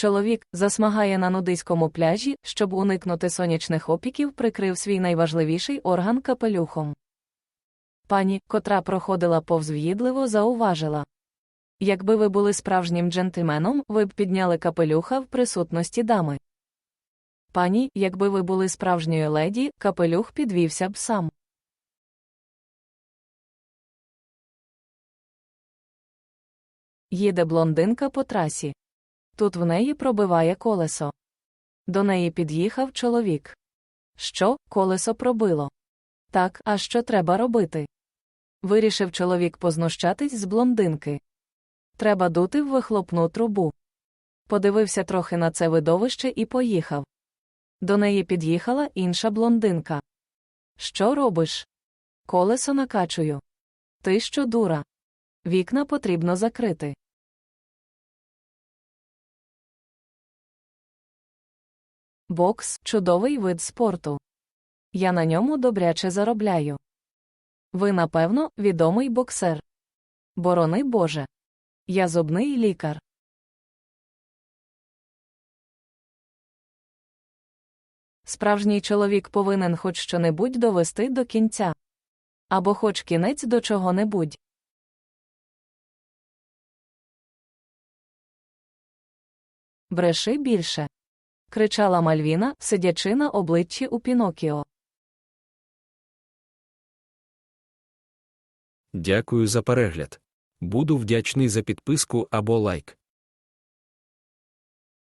Чоловік засмагає на нудиському пляжі, щоб уникнути сонячних опіків, прикрив свій найважливіший орган капелюхом. Пані, котра проходила повз в'їдливо, зауважила. Якби ви були справжнім джентльменом, ви б підняли капелюха в присутності дами. Пані, якби ви були справжньою леді, капелюх підвівся б сам. Їде блондинка по трасі. Тут в неї пробиває колесо. До неї під'їхав чоловік. Що, колесо пробило? Так, а що треба робити? Вирішив чоловік познущатись з блондинки. Треба дути в вихлопну трубу. Подивився трохи на це видовище і поїхав. До неї під'їхала інша блондинка. Що робиш? Колесо накачую. Ти що дура? Вікна потрібно закрити. Бокс чудовий вид спорту. Я на ньому добряче заробляю. Ви, напевно, відомий боксер. Борони Боже. Я зубний лікар. Справжній чоловік повинен хоч що-небудь довести до кінця. Або хоч кінець до чого-небудь. Бреши більше. Кричала Мальвіна, сидячи на обличчі у Пінокіо. Дякую за перегляд. Буду вдячний за підписку або лайк.